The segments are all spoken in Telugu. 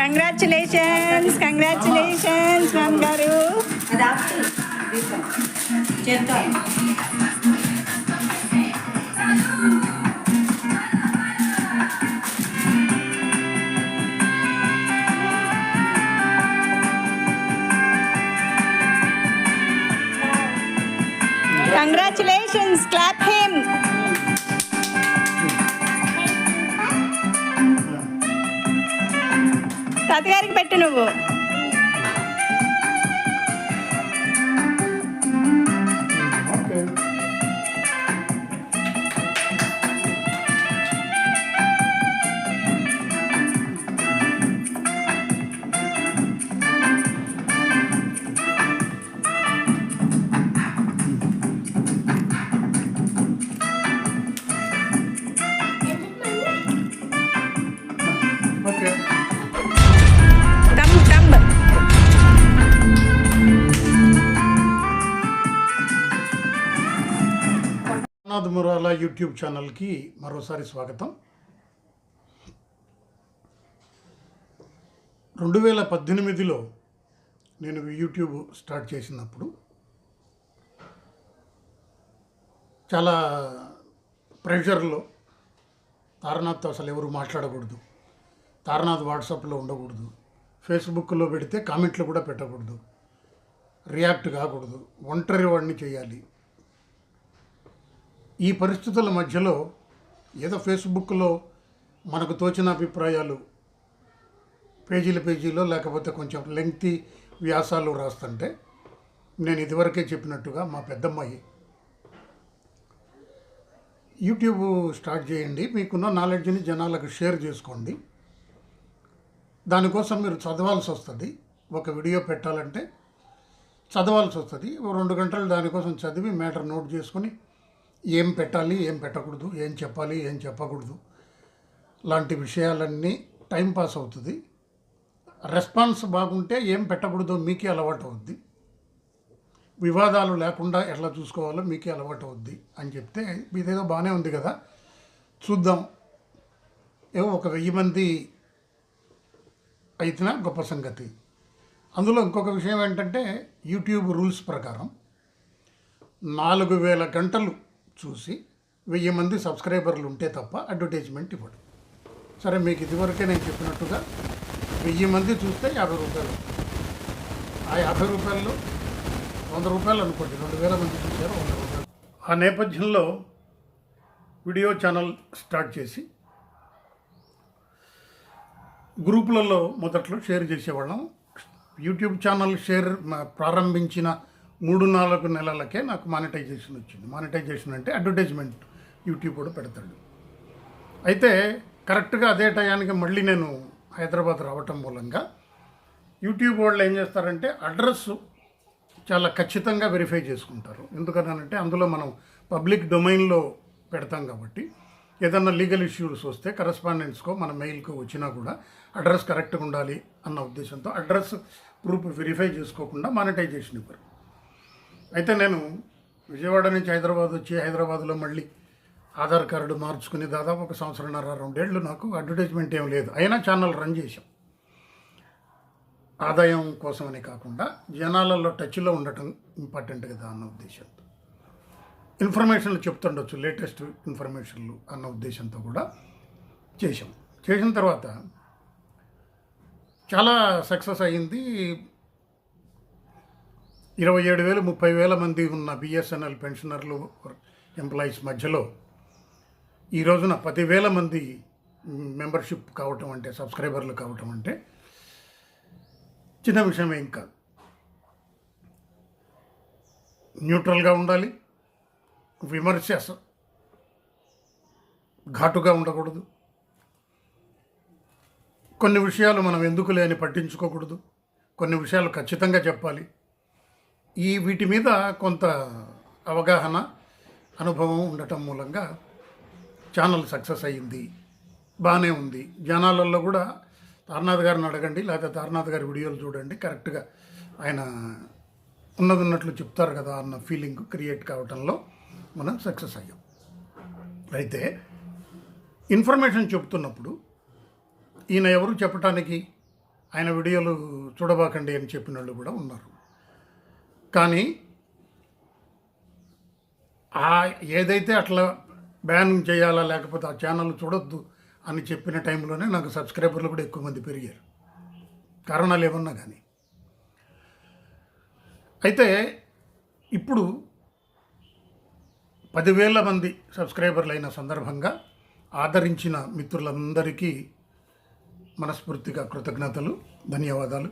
కంగ్రాచులేషన్స్ కంగ్రాచులేషన్స్ రామ్ గారు. చేస్తాను 这个 నాథ్ మురాల యూట్యూబ్ ఛానల్కి మరోసారి స్వాగతం. రెండు వేల పద్దెనిమిదిలో నేను యూట్యూబ్ స్టార్ట్ చేసినప్పుడు చాలా ప్రెషర్లో తారనాథ్తో అసలు ఎవరు మాట్లాడకూడదు తారనాథ్ వాట్సాప్లో ఉండకూడదు ఫేస్బుక్లో పెడితే కామెంట్లు కూడా పెట్టకూడదు రియాక్ట్ కాకూడదు ఒంటరి వాడిని చేయాలి ఈ పరిస్థితుల మధ్యలో ఏదో ఫేస్బుక్లో మనకు తోచిన అభిప్రాయాలు పేజీల పేజీలో లేకపోతే కొంచెం లెంగ్తీ వ్యాసాలు రాస్తుంటే నేను ఇదివరకే చెప్పినట్టుగా మా పెద్దమ్మాయి యూట్యూబ్ స్టార్ట్ చేయండి మీకున్న నాలెడ్జ్ని జనాలకు షేర్ చేసుకోండి. దానికోసం మీరు చదవాల్సి వస్తుంది. ఒక వీడియో పెట్టాలంటే చదవాల్సి వస్తుంది. రెండు గంటలు దానికోసం చదివి మ్యాటర్ నోట్ చేసుకొని ఏం పెట్టాలి ఏం పెట్టకూడదు ఏం చెప్పాలి ఏం చెప్పకూడదు. లాంటి విషయాలన్నీ టైం పాస్ అవుతుంది. రెస్పాన్స్ బాగుంటే ఏం పెట్టకూడదో మీకే అలవాటు అవుద్ది. వివాదాలు లేకుండా ఎట్లా చూసుకోవాలో మీకే అలవాటు అవుద్ది అని చెప్తే ఇదేదో బాగానే ఉంది కదా. చూద్దాం. ఏవో ఒక వెయ్యి మంది అయితేనా గొప్ప సంగతి. అందులో ఇంకొక విషయం ఏంటంటే యూట్యూబ్ రూల్స్ ప్రకారం నాలుగు వేల గంటలు చూసి వెయ్యి మంది సబ్స్క్రైబర్లు ఉంటే తప్ప అడ్వర్టైజ్మెంట్ ఇవ్వడు. సరే మీకు ఇదివరకే నేను చెప్పినట్టుగా వెయ్యి మంది చూస్తే యాభై రూపాయలు. ఆ యాభై రూపాయల్లో వంద రూపాయలు అనుకోండి రెండు వేల మంది చూశారు వంద రూపాయలు. ఆ నేపథ్యంలో వీడియో ఛానల్ స్టార్ట్ చేసి గ్రూపులలో మొదట్లో షేర్ చేసేవాళ్ళం. యూట్యూబ్ ఛానల్ షేర్ ప్రారంభించిన మూడు నాలుగు నెలలకే నాకు మానిటైజేషన్ వచ్చింది. మానిటైజేషన్ అంటే అడ్వర్టైజ్మెంట్ యూట్యూబ్ కూడా పెడతాడు. అయితే కరెక్ట్గా అదే టయానికి మళ్ళీ నేను హైదరాబాద్ రావటం మూలంగా యూట్యూబ్ వాళ్ళు ఏం చేస్తారంటే అడ్రస్ చాలా ఖచ్చితంగా వెరిఫై చేసుకుంటారు. ఎందుకనంటే అందులో మనం పబ్లిక్ డొమైన్లో పెడతాం కాబట్టి. ఏదన్నా లీగల్ ఇష్యూస్ వస్తే కరస్పాండెన్స్కో మన మెయిల్కో వచ్చినా కూడా అడ్రస్ కరెక్ట్గా ఉండాలి అన్న ఉద్దేశంతో అడ్రస్ ప్రూఫ్ వెరిఫై చేసుకోకుండా మానిటైజేషన్ ఇవ్వరు. అయితే నేను విజయవాడ నుంచి హైదరాబాద్ వచ్చి హైదరాబాద్లో మళ్ళీ ఆధార్ కార్డు మార్చుకుని దాదాపు ఒక సంవత్సరంన్నర రెండేళ్ళు నాకు అడ్వర్టైజ్మెంట్ ఏం లేదు. అయినా ఛానల్ రన్ చేశాం. ఆదాయం కోసమని కాకుండా జనాలలో టచ్లో ఉండటం ఇంపార్టెంట్ కదా అన్న ఉద్దేశంతో. ఇన్ఫర్మేషన్లు చెప్తుండొచ్చు లేటెస్ట్ ఇన్ఫర్మేషన్లు అన్న ఉద్దేశంతో కూడా చేశాం. చేసిన తర్వాత చాలా సక్సెస్ అయ్యింది ఇరవై ఏడు వేలు ముప్పై వేల మంది ఉన్న బిఎస్ఎన్ఎల్ పెన్షనర్లు ఎంప్లాయీస్ మధ్యలో ఈ రోజున పదివేల మంది మెంబర్షిప్ కావటం అంటే సబ్స్క్రైబర్లు కావటం అంటే చిన్న విషయం ఏం కాదు. న్యూట్రల్గా ఉండాలి విమర్శ ఘాటుగా ఉండకూడదు. కొన్ని విషయాలు మనం ఎందుకు లేని పట్టించుకోకూడదు. కొన్ని విషయాలు ఖచ్చితంగా చెప్పాలి. ఈ వీటి మీద కొంత అవగాహన అనుభవం ఉండటం మూలంగా ఛానల్ సక్సెస్ అయ్యింది. బాగానే ఉంది. జనాలలో కూడా తారనాథ్ గారిని అడగండి లేకపోతే తారనాథ్ గారి వీడియోలు చూడండి. కరెక్ట్గా ఆయన ఉన్నది ఉన్నట్లు చెప్తారు కదా అన్న ఫీలింగ్ క్రియేట్ కావటంలో మనం సక్సెస్ అయ్యాం. అయితే ఇన్ఫర్మేషన్ చెప్తున్నప్పుడు ఈయన ఎవరు చెప్పటానికి ఆయన వీడియోలు చూడబాకండి అని చెప్పిన వాళ్ళు కూడా ఉన్నారు. కానీ ఆ ఏదైతే అట్లా బ్యాన్ చేయాలా లేకపోతే ఆ ఛానల్ చూడొద్దు అని చెప్పిన టైంలోనే నాకు సబ్స్క్రైబర్లు కూడా ఎక్కువ మంది పెరిగారు. కారణాలు ఏమన్నా కానీ. అయితే ఇప్పుడు పదివేల మంది సబ్స్క్రైబర్లు అయిన సందర్భంగా ఆదరించిన మిత్రులందరికీ మనస్ఫూర్తిగా కృతజ్ఞతలు ధన్యవాదాలు.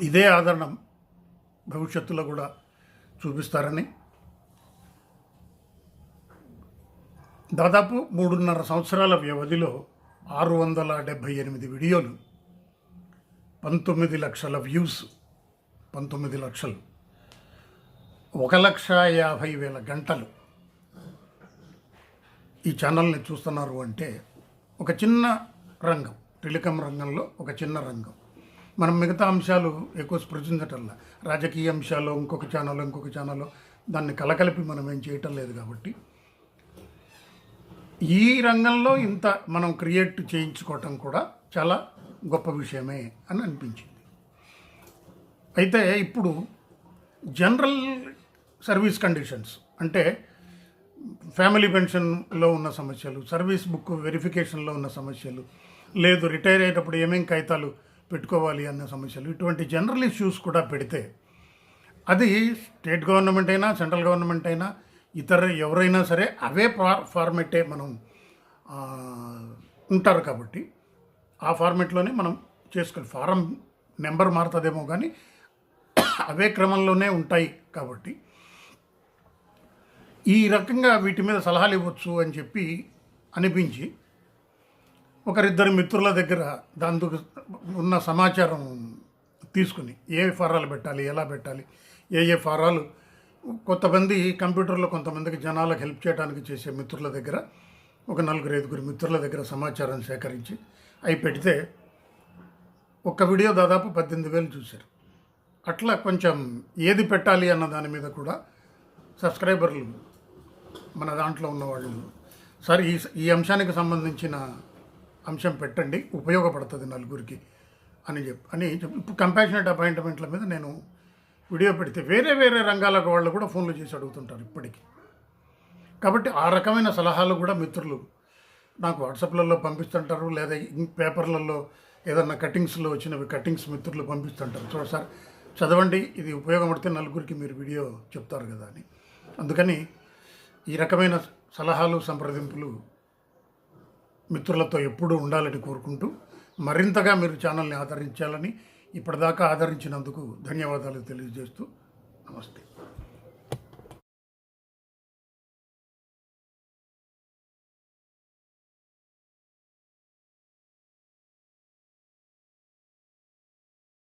ఇదే ఆదరణ భవిష్యత్తులో కూడా చూపిస్తారని. దాదాపు మూడున్నర సంవత్సరాల వ్యవధిలో ఆరు వందల డెబ్భై ఎనిమిది వీడియోలు పంతొమ్మిది లక్షల వ్యూస్ పంతొమ్మిది లక్షలు ఒక లక్ష యాభై వేల గంటలు ఈ ఛానల్ని చూస్తున్నారు అంటే ఒక చిన్న రంగం టెలికాం రంగంలో ఒక చిన్న రంగం. మనం మిగతా అంశాలు ఎక్కువ స్పృశించటంలా. రాజకీయ అంశాలు ఇంకొక ఛానల్ ఇంకొక ఛానల్ దాన్ని కలకలిపి మనం ఏం చేయటం లేదు కాబట్టి. ఈ రంగంలో ఇంత మనం క్రియేట్ చేయించుకోవటం కూడా చాలా గొప్ప విషయమే అని అనిపించింది. అయితే ఇప్పుడు జనరల్ సర్వీస్ కండిషన్స్ అంటే ఫ్యామిలీ పెన్షన్లో ఉన్న సమస్యలు సర్వీస్ బుక్ వెరిఫికేషన్లో ఉన్న సమస్యలు లేదు రిటైర్ అయ్యేటప్పుడు ఏమేం కాగితాలు పెట్టుకోవాలి అన్న సమస్యలు. ఇటువంటి జనరల్ ఇష్యూస్ కూడా పెడితే అది స్టేట్ గవర్నమెంట్ అయినా సెంట్రల్ గవర్నమెంట్ అయినా ఇతర ఎవరైనా సరే అవే ఫార్ ఫార్మెటే మనం ఉంటారు కాబట్టి ఆ ఫార్మెట్లోనే మనం చేసుకోవాలి. ఫారం నెంబర్ మారుతుందేమో కానీ అవే క్రమంలోనే ఉంటాయి కాబట్టి ఈ రకంగా వీటి మీద సలహాలు ఇవ్వచ్చు అని చెప్పి అనిపించి ఒకరిద్దరు మిత్రుల దగ్గర దాంతో ఉన్న సమాచారం తీసుకుని ఏ ఫారాలు పెట్టాలి ఎలా పెట్టాలి ఏ ఏ ఫారాలు కొంతమంది కంప్యూటర్లో కొంతమందికి జనాలకు హెల్ప్ చేయడానికి చేసే మిత్రుల దగ్గర ఒక నలుగురు ఐదుగురు మిత్రుల దగ్గర సమాచారం సేకరించి అవి పెడితే ఒక వీడియో దాదాపు పద్దెనిమిది వేలు చూశారు. అట్లా కొంచెం ఏది పెట్టాలి అన్న దాని మీద కూడా సబ్స్క్రైబర్లు మన దాంట్లో ఉన్నవాళ్ళు సార్ ఈ ఈ అంశానికి సంబంధించిన అంశం పెట్టండి ఉపయోగపడుతుంది నలుగురికి అని చెప్పి అని చెప్పి ఇప్పుడు కంపాషనేట్ అపాయింట్మెంట్ల మీద నేను వీడియో పెడితే వేరే వేరే రంగాల వాళ్ళు కూడా ఫోన్లు చేసి అడుగుతుంటారు ఇప్పటికీ. కాబట్టి ఆ రకమైన సలహాలు కూడా మిత్రులు నాకు వాట్సాప్లలో పంపిస్తుంటారు లేదా పేపర్లలో ఏదన్నా కటింగ్స్లో వచ్చినవి కటింగ్స్ మిత్రులు పంపిస్తుంటారు. చూడ సార్ చదవండి ఇది ఉపయోగపడితే నలుగురికి మీరు వీడియో చెప్తారు కదా అని. అందుకని ఈ రకమైన సలహాలు సంప్రదింపులు మిత్రులతో ఎప్పుడూ ఉండాలని కోరుకుంటూ మరింతగా మీరు ఛానల్ని ఆదరించాలని ఇప్పటిదాకా ఆదరించినందుకు ధన్యవాదాలు తెలియజేస్తూ నమస్తే.